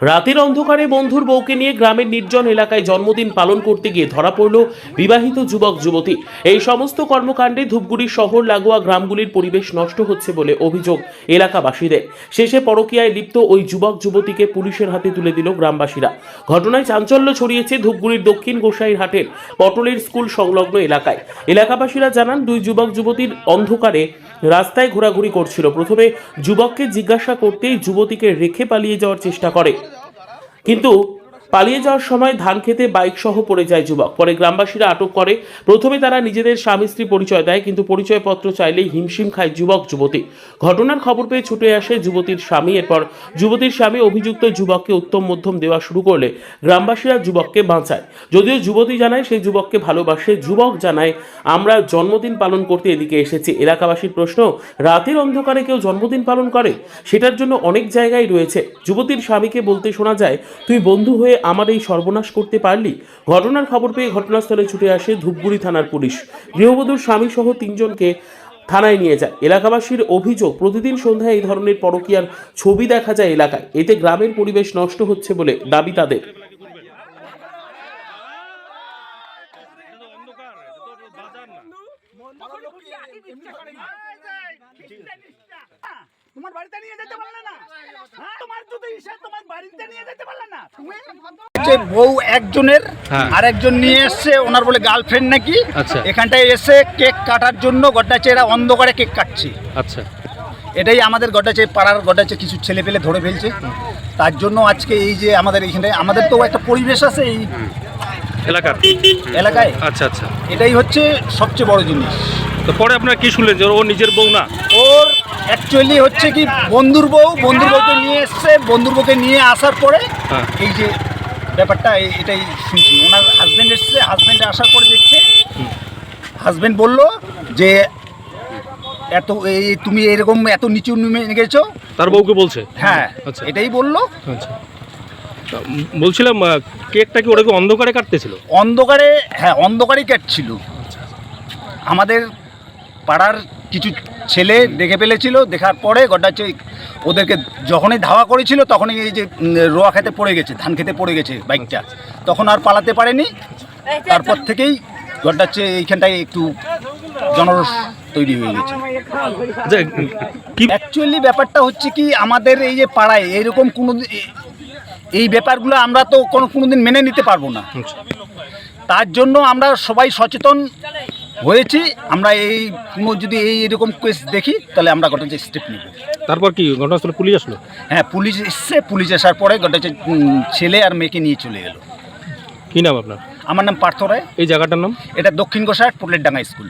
রাতের অন্ধকারে বন্ধুর বউকে নিয়ে গ্রামের নির্জন এলাকায় জন্মদিন পালন করতে গিয়ে ধরা পড়ল বিবাহিত যুবক, যুবতী। এই সমস্ত কর্মকাণ্ডে ধূপগুড়ি শহর লাগোয়া গ্রামগুলির পরিবেশ নষ্ট হচ্ছে বলে অভিযোগ এলাকাবাসীদের। শেষে পরকীয়ায় লিপ্ত ওই যুবক, যুবতীকে পুলিশের হাতে তুলে দিল গ্রামবাসীরা। ঘটনায় চাঞ্চল্য ছড়িয়েছে ধূপগুড়ির দক্ষিণ গোসাইরহাটের পটলের স্কুল সংলগ্ন এলাকায়। এলাকাবাসীরা জানান, দুই যুবক, যুবতীর অন্ধকারে রাস্তায় ঘোরাঘুরি করছিল। প্রথমে যুবককে জিজ্ঞাসা করতেই যুবতীকে রেখে পালিয়ে যাওয়ার চেষ্টা করে। কিন্তু পালিয়ে যাওয়ার সময় ধান খেতে বাইক সহ পড়ে যায় যুবক। পরে গ্রামবাসীরা আটক করে। প্রথমে তারা নিজেদের স্বামী স্ত্রী পরিচয় দেয়, কিন্তু পরিচয়পত্র চাইলেই হিমশিম খায় যুবক, যুবতী। ঘটনার খবর পেয়ে ছুটে আসে যুবতীর স্বামী। এরপর যুবতীর স্বামী অভিযুক্ত যুবককে উত্তম মধ্যম দেওয়া শুরু করলে গ্রামবাসীরা যুবককে বাঁচায়। যদিও যুবতী জানায় সেই যুবককে ভালোবাসে, যুবক জানায়, আমরা জন্মদিন পালন করতে এদিকে এসেছি। এলাকাবাসীর প্রশ্ন, রাতের অন্ধকারে কেউ জন্মদিন পালন করে? সেটার জন্য অনেক জায়গায় রয়েছে। যুবতীর স্বামীকে বলতে শোনা যায়, তুই বন্ধু হয়ে আমার এই সর্বনাশ করতে পারলি? ঘটনার খবর পেয়ে ঘটনাস্থলে ছুটে আসে ধূপগুড়ি থানার পুলিশ। গৃহবধূর স্বামী সহ তিনজনকে থানায় নিয়ে যায়। এলাকাবাসীর অভিযোগ, প্রতিদিন সন্ধ্যায় এই ধরনের পরকীয়ার ছবি দেখা যায় এলাকায়। এতে গ্রামের পরিবেশ নষ্ট হচ্ছে বলে দাবি তাদের। তোমার বাড়িতে নিয়ে যেতে পারলে না? তোমার যদি ইসে তোমার বাড়িতে নিয়ে যেতে পারলে না। তুমি হচ্ছে বউ একজনের হ্যাঁ। আর একজন নিয়ে এসছে ওনার বলে গার্লফ্রেন্ড নাকি? আচ্ছা। এখানটায় এসে কেক কাটার জন্য গড্ডাচে এরা অন্ধকারে কেক কাটছে। আচ্ছা। এটাই আমাদের গড্ডাচে পাড়ার গড্ডাচে কিছু ছেলে পেলে ধরে ফেলছে। তার জন্য আজকে এই যে আমাদের এইখানে আমাদের তো একটা পরিবেশ আছে এই এলাকার? এলাকায়। আচ্ছা আচ্ছা। এটাই হচ্ছে সবচেয়ে বড় জিনিস। তো পরে আপনারা কি শুনলেন যে ও নিজের বউ না? ওর অ্যাকচুয়ালি হচ্ছে কি বন্ধুর বউ বন্ধুর বউকে নিয়ে এসছে বন্ধুর বউকে নিয়ে আসার পরে হ্যাঁ। এই যে ব্যাপারটা এটাই শুনছি। ওনার হাজব্যান্ড এসছে হাজব্যান্ড আসার পরে দেখছে। হাজব্যান্ড বলল যে এত এই তুমি এরকম এত নিচু নেমে গেছো তার বউকে বলছে? হ্যাঁ আচ্ছা। এটাই বলল। আচ্ছা। তা উম বলছিলাম আহ, কেকটা কি ওটাকে অন্ধকারে কাটতেছিল? অন্ধকারে হ্যাঁ অন্ধকারেই কাটছিল। আমাদের পাড়ার কিছু ছেলে দেখে ফেলেছিল দেখার পরে গোটা হচ্ছে ওদেরকে যখনই ধাওয়া করেছিল তখনই এই যে রোয়া খেতে পড়ে গেছে ধান খেতে পড়ে গেছে বাইকটা। তখন আর পালাতে পারেনি। তারপর থেকেই হচ্ছে এইখানটায় একটু জনরস তৈরি হয়ে গেছে। অ্যাকচুয়ালি ব্যাপারটা হচ্ছে কি আমাদের এই যে পাড়ায় এরকম কোনো এই ব্যাপারগুলো আমরা তো কোনো কোনো দিন মেনে নিতে পারব না। আচ্ছা, তার জন্য আমরা সবাই সচেতন হয়েছি আমরা এই কোনো যদি এই এরকম কেস দেখি তাহলে আমরা ঘটনা স্টেপ নিব। তারপর কি ঘটনাস্থলে পুলিশ আসলো? হ্যাঁ পুলিশ এসছে পুলিশ আসার পরে ঘটনা ছেলে আর মেয়েকে নিয়ে চলে গেলো কি নাম আপনার? আমার নাম পার্থ রায়। এই জায়গাটার নাম? এটা দক্ষিণ গোসার পুটলের ডাঙ্গা স্কুল।